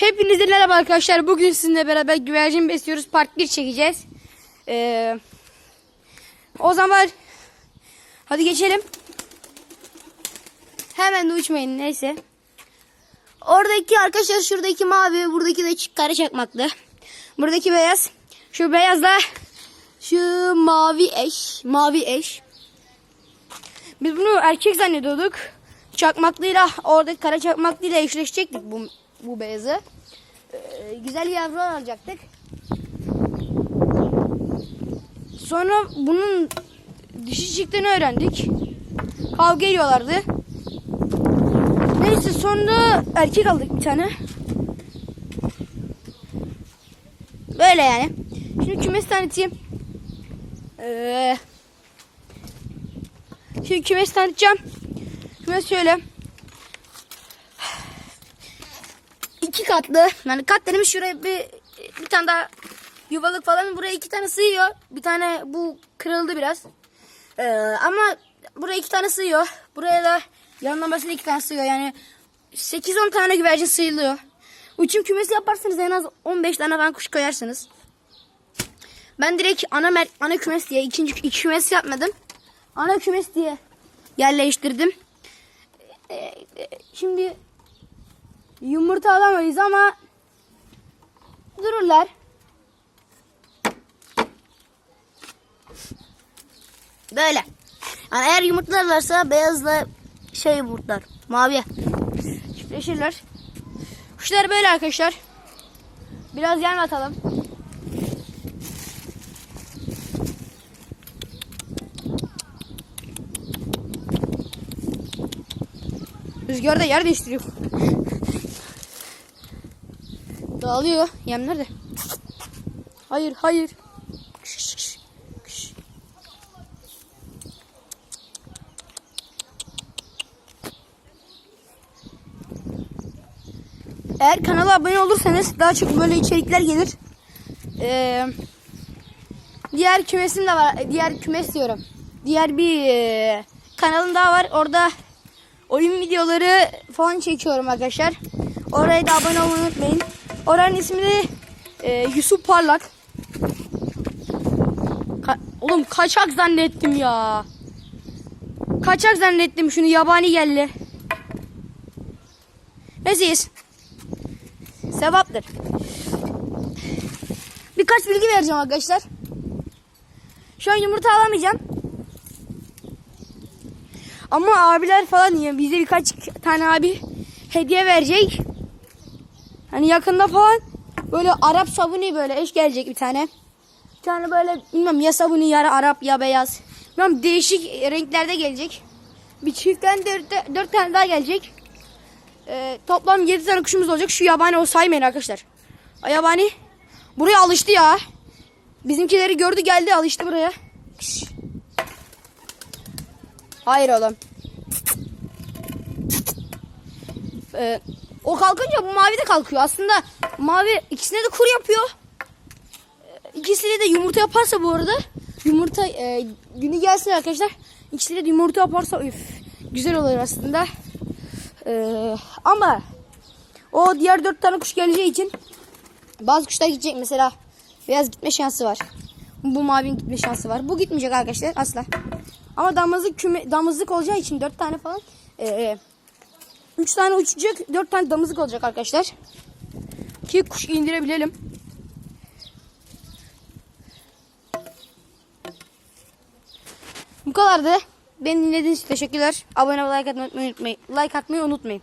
Hepinize merhaba arkadaşlar. Bugün sizinle beraber güvercin besliyoruz. Part 1 çekeceğiz. Ee, o zaman hadi geçelim. Hemen de uçmayın neyse. Oradaki arkadaşlar şuradaki mavi, buradaki de kare çakmaklı. Buradaki beyaz. Şu beyazla şu mavi eş, mavi eş. Biz bunu erkek zannediyorduk. Çakmaklıyla oradaki kara çakmaklıyla eşleşecektik bu bu beyazı. Ee, güzel yavru alacaktık. Sonra bunun dişi çıktığını öğrendik. Kavga ediyorlardı. Neyse sonra erkek aldık bir tane. Böyle yani. Şimdi kümes tanıtayım. Ee, şimdi kümes tanıtacağım. Kümes şöyle. İki katlı. Yani kat dedim şuraya bir bir tane daha yuvalık falan. Buraya iki tane sığıyor. Bir tane bu kırıldı biraz. Ee, ama buraya iki tane sığıyor. Buraya da yanlamasına iki tane sığıyor. Yani 8-10 tane güvercin sığılıyor. Uçum kümesi yaparsanız en az 15 tane falan kuş koyarsınız. Ben direkt ana mer- ana kümes diye ikinci iki kümes yapmadım. Ana kümes diye yerleştirdim. Ee, e, şimdi Yumurta alamayız ama dururlar. Böyle. Yani eğer yumurtlarlarsa beyazla şey yumurtlar. Mavi. Çiftleşirler. Kuşlar böyle arkadaşlar. Biraz yan atalım. Rüzgar da yer değiştiriyor. Dağılıyor. Yem nerede? Hayır, hayır. Eğer kanala abone olursanız daha çok böyle içerikler gelir. Ee, diğer kümesim de var. Diğer kümes diyorum. Diğer bir e, kanalım daha var. Orada oyun videoları falan çekiyorum arkadaşlar. Oraya da abone olmayı unutmayın. Oranın ismi de e, Yusuf Parlak. Ka- Oğlum kaçak zannettim ya. Kaçak zannettim şunu yabani geldi. Neyseyiz. Sevaptır. Birkaç bilgi vereceğim arkadaşlar. Şu an yumurta alamayacağım. Ama abiler falan yiyor. Bize birkaç tane abi hediye verecek. Hani yakında falan böyle Arap sabuni böyle eş gelecek bir tane. Bir tane böyle bilmem ya sabuni ya Arap ya beyaz. Bilmem değişik renklerde gelecek. Bir çiftten dört, dört tane daha gelecek. Ee, toplam yedi tane kuşumuz olacak. Şu yabani o saymayın arkadaşlar. O yabani buraya alıştı ya. Bizimkileri gördü geldi alıştı buraya. Kış. Hayır oğlum. Ee, o kalkınca bu mavi de kalkıyor. Aslında mavi ikisine de kur yapıyor. Ee, İkisine de yumurta yaparsa bu arada yumurta e, günü gelsin arkadaşlar. İkisine de yumurta yaparsa üf, güzel olur aslında. Ee, ama o diğer dört tane kuş geleceği için bazı kuşlar gidecek mesela beyaz gitme şansı var. Bu mavinin gitme şansı var. Bu gitmeyecek arkadaşlar asla. Ama damızlık küme, damızlık olacağı için dört tane falan e, 3 tane uçacak, 4 tane damızlık olacak arkadaşlar. Ki kuş indirebilelim. Bu kadardı. Beni dinlediğiniz için teşekkürler. Abone ve like atmayı unutmayın. Like atmayı unutmayın.